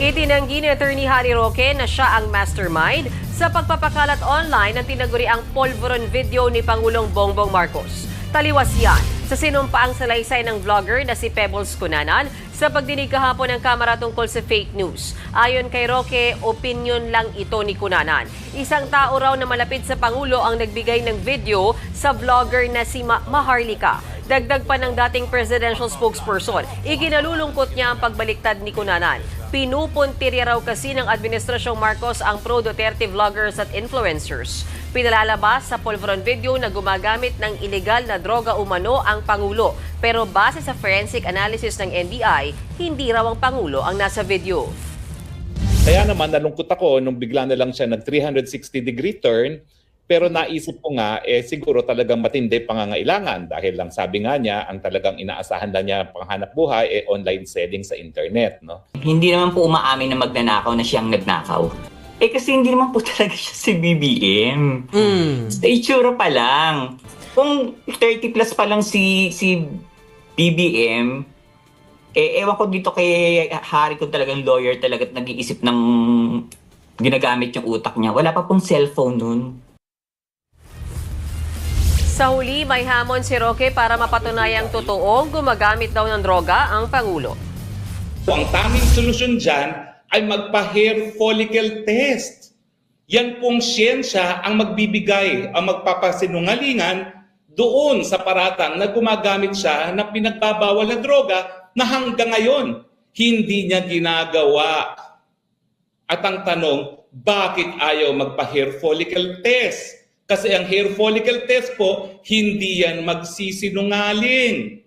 Itinanggi ni Attorney Harry Roque na siya ang mastermind sa pagpapakalat online ng tinaguriang polvoron video ni Pangulong Bongbong Marcos. Taliwas yan sa sinumpaang salaysay ng vlogger na si Pebbles Cunanan sa pagdinig kahapon ng Kamara tungkol sa fake news. Ayon kay Roque, opinion lang ito ni Cunanan. Isang tao raw na malapit sa Pangulo ang nagbigay ng video sa vlogger na si Ma- Maharlika. Dagdag pa ng dating presidential spokesperson, iginalulungkot niya ang pagbaliktad ni Cunanan. Pinupuntiri raw kasi ng Administrasyong Marcos ang pro-Duterte vloggers at influencers. Pinalalabas sa Polvoron video na gumagamit ng ilegal na droga umano ang Pangulo. Pero base sa forensic analysis ng NBI, hindi raw ang Pangulo ang nasa video. Kaya naman nalungkot ako nung bigla na lang siya nag 360 degree turn pero naisip ko nga eh siguro talagang matindi pangangailangan dahil lang sabi nga niya ang talagang inaasahan na niya panghanap buhay eh online selling sa internet no. Hindi naman po umaamin na magnanakaw na siyang nagnakaw. Eh kasi hindi naman po talaga siya si BBM. Sa itsura pa lang. Kung 30 plus pa lang si si BBM, eh ewan ko dito kay Harry kung talagang lawyer talaga at nag-iisip ng ginagamit yung utak niya. Wala pa pong cellphone nun. Sa huli, may hamon si Roque para mapatunayang totoong gumagamit daw ng droga ang Pangulo. Ang tanging solusyon dyan ay magpa-hair follicle test. Yan pong siyensya ang magbibigay, ang magpapasinungalingan doon sa paratang na gumagamit siya na pinagbabawal na droga na hanggang ngayon hindi niya ginagawa. At ang tanong, bakit ayaw magpa-hair follicle test? Kasi ang hair follicle test po, hindi yan magsisinungaling.